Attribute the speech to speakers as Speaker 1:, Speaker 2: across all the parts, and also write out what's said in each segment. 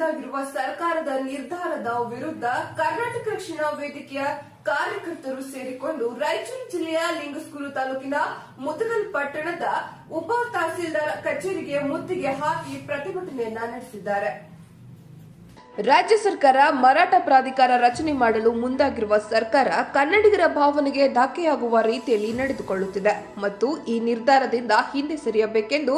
Speaker 1: ಮುಂದಾಗಿರುವ ಸರ್ಕಾರದ ನಿರ್ಧಾರದ ವಿರುದ್ಧ ಕರ್ನಾಟಕ ರಕ್ಷಣಾ ವೇದಿಕೆಯ ಕಾರ್ಯಕರ್ತರು ಸೇರಿಕೊಂಡು ರಾಯಚೂರು ಜಿಲ್ಲೆಯ ಲಿಂಗಸ್ಕೂರು ತಾಲೂಕಿನ ಮುದಗಲ್ ಪಟ್ಟಣದ ಉಪ ತಹಸೀಲ್ದಾರ್ ಕಚೇರಿಗೆ ಮುತ್ತಿಗೆ ಹಾಕಿ ಪ್ರತಿಭಟನೆಯನ್ನ ನಡೆಸಿದ್ದಾರೆ. ರಾಜ್ಯ ಸರ್ಕಾರ ಮರಾಠ ಪ್ರಾಧಿಕಾರ ರಚನೆ ಮಾಡಲು ಮುಂದಾಗಿರುವ ಸರ್ಕಾರ ಕನ್ನಡಿಗರ ಭಾವನೆಗೆ ಧಕ್ಕೆಯಾಗುವ ರೀತಿಯಲ್ಲಿ ನಡೆದುಕೊಳ್ಳುತ್ತಿದೆ ಮತ್ತು ಈ ನಿರ್ಧಾರದಿಂದ ಹಿಂದೆ ಸರಿಯಬೇಕೆಂದು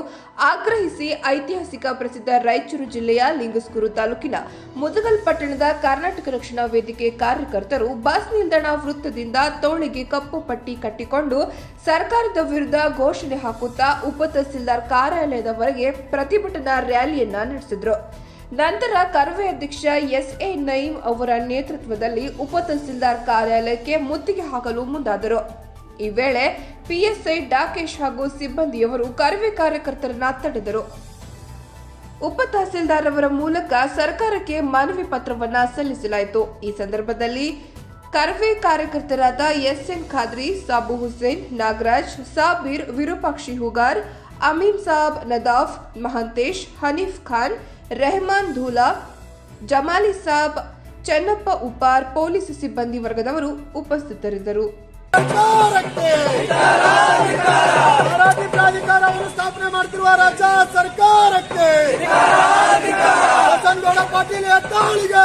Speaker 1: ಆಗ್ರಹಿಸಿ ಐತಿಹಾಸಿಕ ಪ್ರಸಿದ್ಧ ರಾಯಚೂರು ಜಿಲ್ಲೆಯ ಲಿಂಗಸ್ಕೂರು ತಾಲೂಕಿನ ಮುದಗಲ್ ಪಟ್ಟಣದ ಕರ್ನಾಟಕ ರಕ್ಷಣಾ ವೇದಿಕೆ ಕಾರ್ಯಕರ್ತರು ಬಸ್ ನಿಲ್ದಾಣ ವೃತ್ತದಿಂದ ತೋಳಿಗೆ ಕಪ್ಪು ಪಟ್ಟಿ ಕಟ್ಟಿಕೊಂಡು ಸರ್ಕಾರದ ವಿರುದ್ಧ ಘೋಷಣೆ ಹಾಕುತ್ತಾ ಉಪ ತಹಸೀಲ್ದಾರ್ ಕಾರ್ಯಾಲಯದವರೆಗೆ ಪ್ರತಿಭಟನಾ ರ್ಯಾಲಿಯನ್ನ ನಡೆಸಿದ್ರು. ನಂತರ ಕರವೇ ಅಧ್ಯಕ್ಷ ಎಸ್ ಎ ನೈಮ್ ಅವರ ನೇತೃತ್ವದಲ್ಲಿ ಉಪ ತಹಸೀಲ್ದಾರ್ ಕಾರ್ಯಾಲಯಕ್ಕೆ ಮುತ್ತಿಗೆ ಹಾಕಲು ಮುಂದಾದರು. ಈ ವೇಳೆ ಪಿಎಸ್ಐ ಡಾಕೇಶ್ ಹಾಗೂ ಸಿಬ್ಬಂದಿಯವರು ಕರ್ವೆ ಕಾರ್ಯಕರ್ತರನ್ನ ತಡೆದರು. ಉಪ ತಹಸೀಲ್ದಾರ್ ಅವರ ಮೂಲಕ ಸರ್ಕಾರಕ್ಕೆ ಮನವಿ ಪತ್ರವನ್ನ ಸಲ್ಲಿಸಲಾಯಿತು. ಈ ಸಂದರ್ಭದಲ್ಲಿ Karave ಕಾರ್ಯಕರ್ತರಾದ S N Khadri, Sabu Hussain, Nagaraj, Sabir, Virupakshi Hugar, Amin Sab, Nadaf, Mahantesh, Hanif Khan Rehman Dhula, Jamali Sab, Chennappa Upar police ಸಿಬ್ಬಂದಿ ವರ್ಗದವರು ಉಪಸ್ಥಿತರಿದ್ದರು.
Speaker 2: ಮರಾಠಿ ಪ್ರಾಧಿಕಾರವನ್ನು ಸ್ಥಾಪನೆ ಮಾಡ್ತಿರುವ ರಾಜ್ಯ ಸರ್ಕಾರಕ್ಕೆ ಪಾಟೀಲ್ ಎತ್ತಾಳಿಗೆ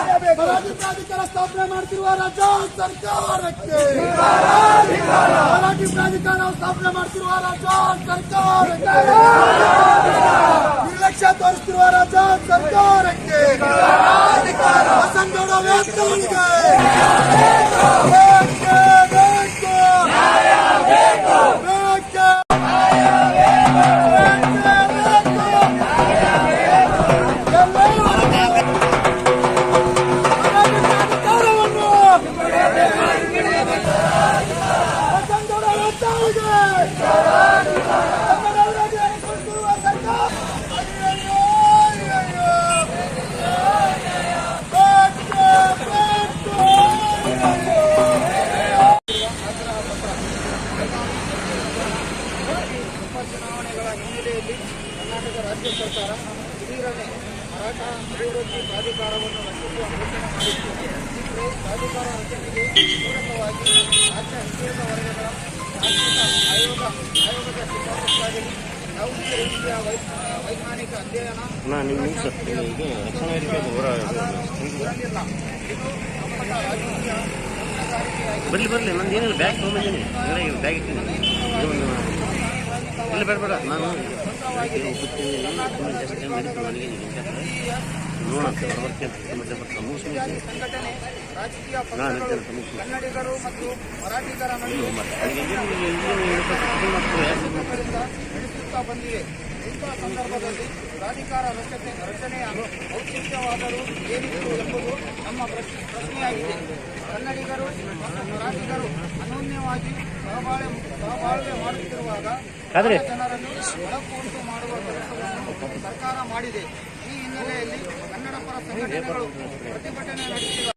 Speaker 2: ಪ್ರಾಧಿಕಾರ ಸ್ಥಾಪನೆ ರಾಜ್ಯ ಸರ್ಕಾರಕ್ಕೆ ಸರ್ಕಾರಕ್ಕೆ ಪ್ರಾಧಿಕಾರವನ್ನು ಮರಾಠಿ ಪ್ರಾಧಿಕಾರ ಸ್ಥಾಪನೆ ಮಾಡ್ತಿರುವ ರಾಜ್ಯ ಸರ್ಕಾರಕ್ಕೆ ಮರಾಠಿ ಪ್ರಾಧಿಕಾರ ಸ್ಥಾಪನೆ ಮಾಡ್ತಿರುವ ರಾಜ್ಯ ಸರ್ಕಾರಕ್ಕೆ ನಿರ್ಲಕ್ಷ್ಯ ತೋರಿಸ್ತಿರುವ ರಾಜ್ಯ ಸರ್ಕಾರಕ್ಕೆ ಬಸನಗೌಡ ವೇತನಿಗೆ
Speaker 3: ಮರಾಠ ಅಭಿವೃದ್ಧಿ ಪ್ರಾಧಿಕಾರವನ್ನು ರಚಿಸುವ ಘೋಷಣೆ ಪ್ರ- ಪ್ರಾಧಿಕಾರ ರಚನೆಗೆ ಪೂರಕವಾಗಿ ರಾಜ್ಯ ಹಿಂದುಳಿದ ವರ್ಗಗಳ ಆಯೋಗ ಆಯೋಗದ ಶಿಫಾರಸ್ಸಾಗಿ ಯಾವುದೇ ರೀತಿಯ ವೈಜ್ಞಾನಿಕ ಅಧ್ಯಯನ
Speaker 4: ನಿಮ್ಮ ಇದು
Speaker 3: ಹೊಣೆಗಾರಿಕೆಯಾಗಿ
Speaker 4: ಬರಲಿ ಬರಲಿ, ನಂದು ಏನಿಲ್ಲ, ಬ್ಯಾಗ್ ಒಳಗೆ ಬ್ಯಾಗ್ ಇಟ್ಟಿನಿ. ಇಲ್ಲ, ಬೇಡ ಬೇಡ, ನಾನು
Speaker 3: ಸಂಘಟನೆ ರಾಜಕೀಯ ಪಕ್ಷಗಳು ಕನ್ನಡಿಗರು ಮತ್ತು ಮರಾಠಿಗರ ನಡೆಸುತ್ತಾ ಬಂದಿವೆ ಇಂತಹ ಸಂದರ್ಭದಲ್ಲಿ ಪ್ರಾಧಿಕಾರ ರಚನೆ ರಚನೆಯ ಔಚಿತ್ಯವಾದರೂ ಏನಿತ್ತು ಎಂಬುದು ನಮ್ಮ ಪ್ರಶ್ನೆ ಪ್ರಶ್ನೆಯಾಗಿದೆ. ಕನ್ನಡಿಗರು ಮತ್ತು ಮರಾಠಿಗರು ಅನನ್ಯವಾಗಿ ಸಹಬಾಳೆ ಸಹಬಾಳ್ವೆ ಮಾಡುತ್ತಿರುವಾಗ ಜನರನ್ನು ಒಳಕು ಉಂಟು ಮಾಡುವ ಕೆಲಸವನ್ನು ಸರ್ಕಾರ ಮಾಡಿದೆ. ಈ ಹಿನ್ನೆಲೆಯಲ್ಲಿ ಕನ್ನಡ ಪರ ಸಂಘಟನೆಗಳು ಪ್ರತಿಭಟನೆ ನಡೆಸಿದ